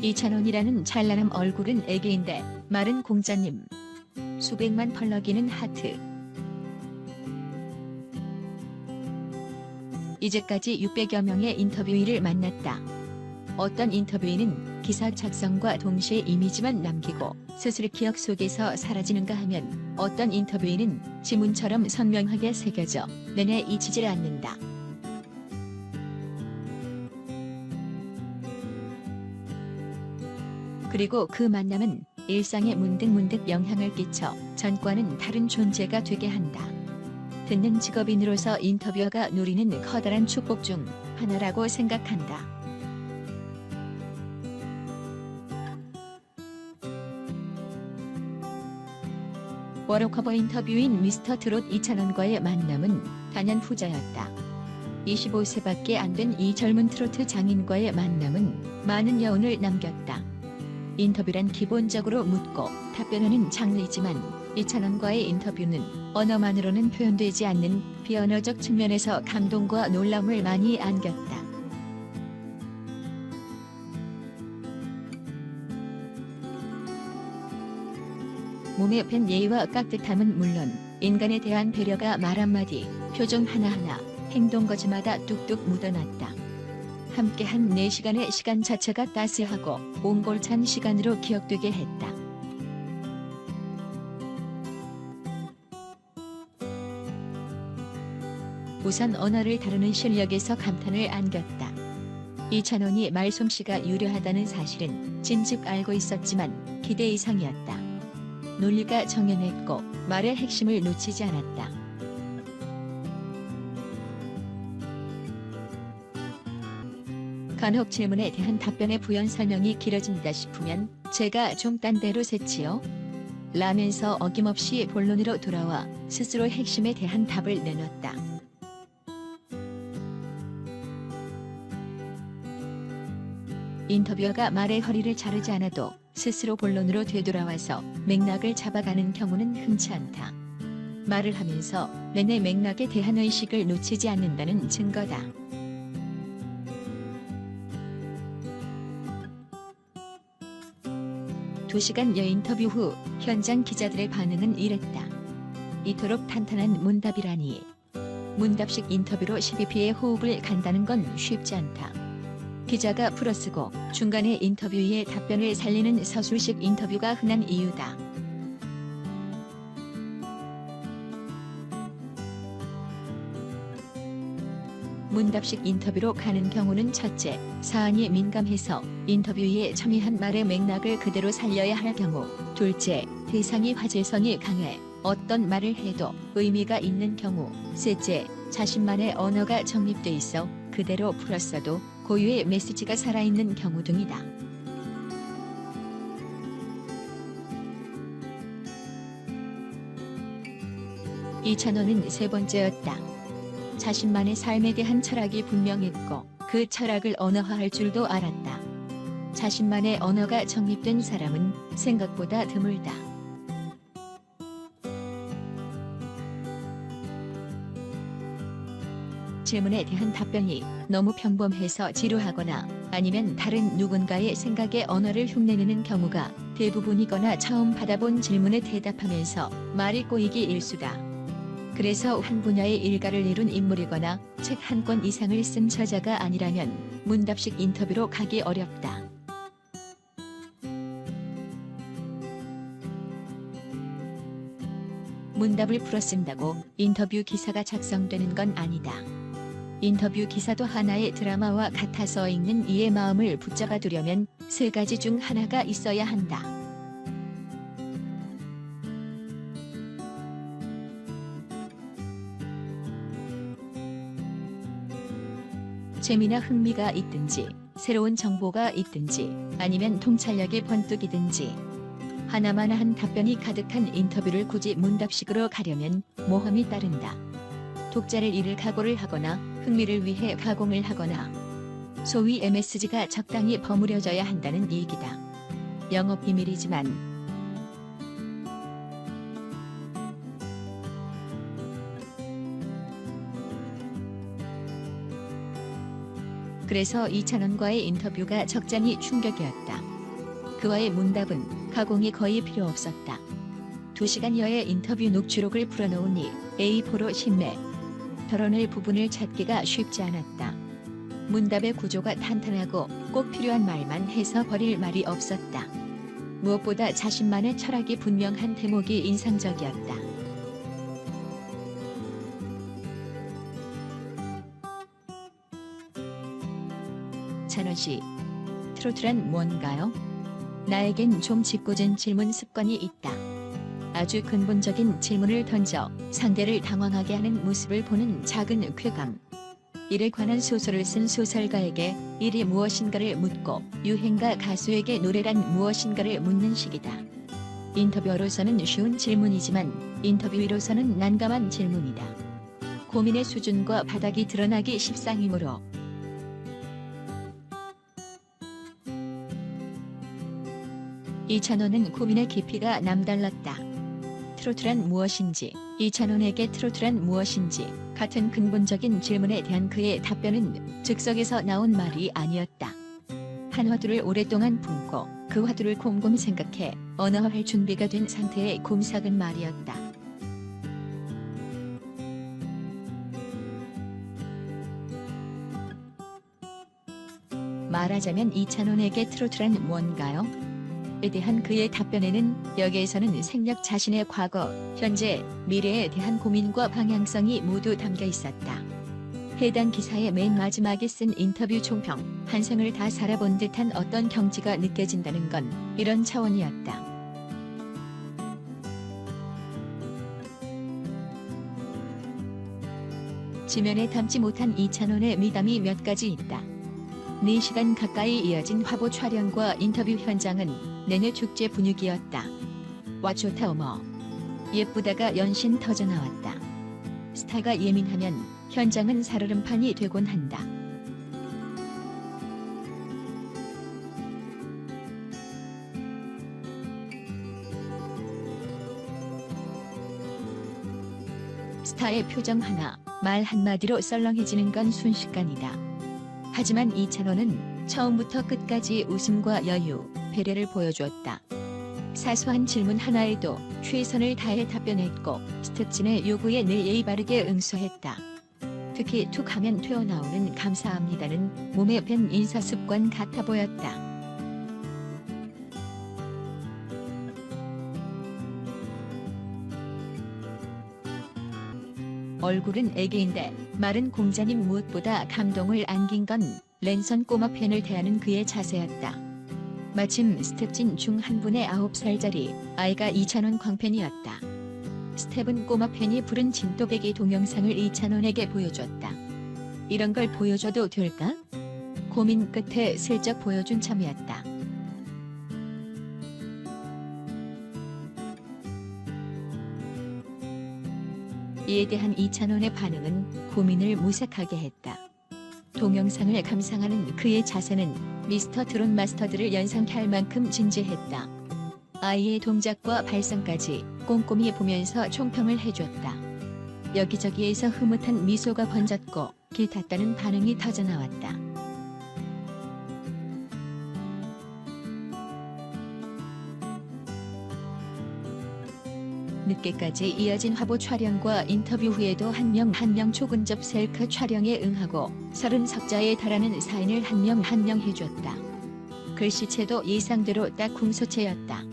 이찬원이라는 찬란한 얼굴은 애기인데 말은 공자님. 수백만 펄럭이는 하트. 이제까지 600여 명의 인터뷰이를 만났다. 어떤 인터뷰이는 기사 작성과 동시에 이미지만 남기고 스스로 기억 속에서 사라지는가 하면 어떤 인터뷰이는 지문처럼 선명하게 새겨져 내내 잊히질 않는다. 그리고 그 만남은 일상에 문득문득 영향을 끼쳐 전과는 다른 존재가 되게 한다. 듣는 직업인으로서 인터뷰어가 누리는 커다란 축복 중 하나라고 생각한다. 워터커버 인터뷰인 미스터 트롯 이찬원과의 만남은 단연 후자였다. 25세밖에 안 된 이 젊은 트로트 장인과의 만남은 많은 여운을 남겼다. 인터뷰란 기본적으로 묻고 답변하는 장르이지만 이찬원과의 인터뷰는 언어만으로는 표현되지 않는 비언어적 측면에서 감동과 놀라움을 많이 안겼다. 몸에 밴 예의와 깍듯함은 물론 인간에 대한 배려가 말 한마디, 표정 하나하나, 행동 거지마다 뚝뚝 묻어났다. 함께한 4시간의 시간 자체가 따스하고 옹골찬 시간으로 기억되게 했다. 우선 언어를 다루는 실력에서 감탄을 안겼다. 이찬원이 말솜씨가 유려하다는 사실은 진즉 알고 있었지만 기대 이상이었다. 논리가 정연했고 말의 핵심을 놓치지 않았다. 간혹 질문에 대한 답변의 부연 설명이 길어진다 싶으면 제가 좀 딴 데로 샜지요. 라면서 어김없이 본론으로 돌아와 스스로 핵심에 대한 답을 내놨다. 인터뷰어가 말의 허리를 자르지 않아도 스스로 본론으로 되돌아와서 맥락을 잡아가는 경우는 흔치 않다. 말을 하면서 내내 맥락에 대한 의식을 놓치지 않는다는 증거다. 두 시간여 인터뷰 후 현장 기자들의 반응은 이랬다. 이토록 탄탄한 문답이라니. 문답식 인터뷰로 12피의 호흡을 간다는 건 쉽지 않다. 기자가 풀어쓰고 중간에 인터뷰의 답변을 살리는 서술식 인터뷰가 흔한 이유다. 문답식 인터뷰로 가는 경우는 첫째, 사안이 민감해서 인터뷰에 첨예한 말의 맥락을 그대로 살려야 할 경우, 둘째, 대상이 화제성이 강해 어떤 말을 해도 의미가 있는 경우, 셋째, 자신만의 언어가 정립돼 있어 그대로 풀었어도 고유의 메시지가 살아있는 경우 등이다. 이찬원은 세 번째였다. 자신만의 삶에 대한 철학이 분명했고 그 철학을 언어화할 줄도 알았다. 자신만의 언어가 정립된 사람은 생각보다 드물다. 질문에 대한 답변이 너무 평범해서 지루하거나 아니면 다른 누군가의 생각의 언어를 흉내내는 경우가 대부분이거나 처음 받아본 질문에 대답하면서 말이 꼬이기 일수다. 그래서 한 분야의 일가를 이룬 인물이거나 책 한 권 이상을 쓴 저자가 아니라면 문답식 인터뷰로 가기 어렵다. 문답을 풀어 쓴다고 인터뷰 기사가 작성되는 건 아니다. 인터뷰 기사도 하나의 드라마와 같아서 읽는 이의 마음을 붙잡아두려면 세 가지 중 하나가 있어야 한다. 재미나 흥미가 있든지 새로운 정보가 있든지 아니면 통찰력이 번뜩이든지 하나만 한 답변이 가득한 인터뷰를 굳이 문답식으로 가려면 모험이 따른다. 독자를 잃을 각오를 하거나 흥미를 위해 가공을 하거나 소위 MSG가 적당히 버무려져야 한다는 얘기다. 영업 비밀이지만 그래서 이찬원과의 인터뷰가 적잖이 충격이었다. 그와의 문답은 가공이 거의 필요 없었다. 두 시간여의 인터뷰 녹취록을 풀어놓으니 A4로 신매. 덜어낼 부분을 찾기가 쉽지 않았다. 문답의 구조가 탄탄하고 꼭 필요한 말만 해서 버릴 말이 없었다. 무엇보다 자신만의 철학이 분명한 대목이 인상적이었다. 씨, 트로트란 뭔가요? 나에겐 좀 짓궂은 질문 습관이 있다. 아주 근본적인 질문을 던져 상대를 당황하게 하는 모습을 보는 작은 쾌감. 일에 관한 소설을 쓴 소설가에게 일이 무엇인가를 묻고 유행가 가수에게 노래란 무엇인가를 묻는 식이다. 인터뷰어로서는 쉬운 질문이지만 인터뷰로서는 난감한 질문이다. 고민의 수준과 바닥이 드러나기 십상이므로 이찬원은 고민의 깊이가 남달랐다. 트로트란 무엇인지, 이찬원에게 트로트란 무엇인지 같은 근본적인 질문에 대한 그의 답변은 즉석에서 나온 말이 아니었다. 한 화두를 오랫동안 품고 그 화두를 곰곰이 생각해 언어할 준비가 된 상태의 곰삭은 말이었다. 말하자면 이찬원에게 트로트란 뭔가요? 에 대한 그의 답변에는 여기에서는 생략 자신의 과거, 현재, 미래에 대한 고민과 방향성이 모두 담겨 있었다. 해당 기사의 맨 마지막에 쓴 인터뷰 총평, 한 생을 다 살아본 듯한 어떤 경지가 느껴진다는 건 이런 차원이었다. 지면에 담지 못한 이찬원의 미담이 몇 가지 있다. 4시간 가까이 이어진 화보 촬영과 인터뷰 현장은 내내 축제 분위기였다. 와 좋다 어머. 예쁘다가 연신 터져 나왔다. 스타가 예민하면 현장은 살얼음판이 되곤 한다. 스타의 표정 하나, 말 한마디로 썰렁해지는 건 순식간이다. 하지만 이찬원은 처음부터 끝까지 웃음과 여유, 배려를 보여주었다. 사소한 질문 하나에도 최선을 다해 답변했고 스텝진의 요구에 늘 예의 바르게 응수했다. 특히 툭 하면 튀어나오는 감사합니다는 몸에 밴 인사 습관 같아 보였다. 얼굴은 애기인데 마른 공자님 무엇보다 감동을 안긴 건 랜선 꼬마 팬을 대하는 그의 자세였다. 마침 스텝진 중 한 분의 9살짜리 아이가 이찬원 광팬이었다. 스텝은 꼬마 팬이 부른 진또배기 동영상을 이찬원에게 보여줬다. 이런 걸 보여줘도 될까? 고민 끝에 슬쩍 보여준 참이었다. 이에 대한 이찬원의 반응은 고민을 무색하게 했다. 동영상을 감상하는 그의 자세는 미스터 트롯 마스터들을 연상케 할 만큼 진지했다. 아이의 동작과 발성까지 꼼꼼히 보면서 총평을 해줬다. 여기저기에서 흐뭇한 미소가 번졌고 기탔다는 반응이 터져나왔다. 늦게까지 이어진 화보 촬영과 인터뷰 후에도 한 명 한 명 초근접 셀카 촬영에 응하고 서른 석자에 달하는 사인을 한 명 한 명 해줬다. 글씨체도 예상대로 딱 궁서체였다.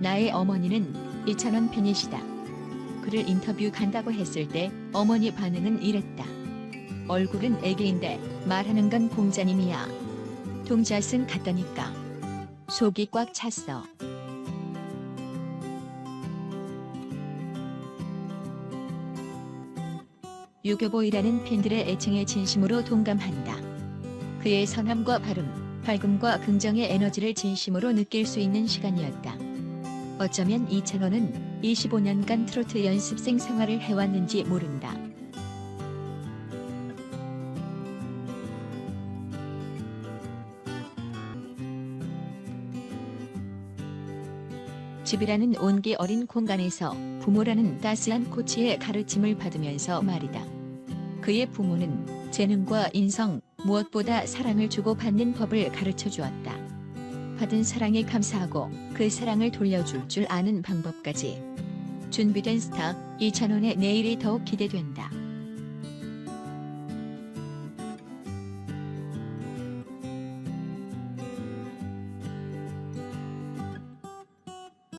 나의 어머니는 이찬원 팬이시다. 그를 인터뷰 간다고 했을 때 어머니 반응은 이랬다. 얼굴은 애기인데 말하는 건 공자님이야. 동자승 같다니까. 속이 꽉 찼어. 유교보이라는 팬들의 애칭에 진심으로 동감한다. 그의 선함과 발음, 밝음과 긍정의 에너지를 진심으로 느낄 수 있는 시간이었다. 어쩌면 이찬원은 25년간 트로트 연습생 생활을 해왔는지 모른다. 집이라는 온기 어린 공간에서 부모라는 따스한 코치의 가르침을 받으면서 말이다. 그의 부모는 재능과 인성, 무엇보다 사랑을 주고받는 법을 가르쳐 주었다. 받은 사랑에 감사하고 그 사랑을 돌려줄 줄 아는 방법까지. 준비된 스타 이찬원의 내일이 더욱 기대된다.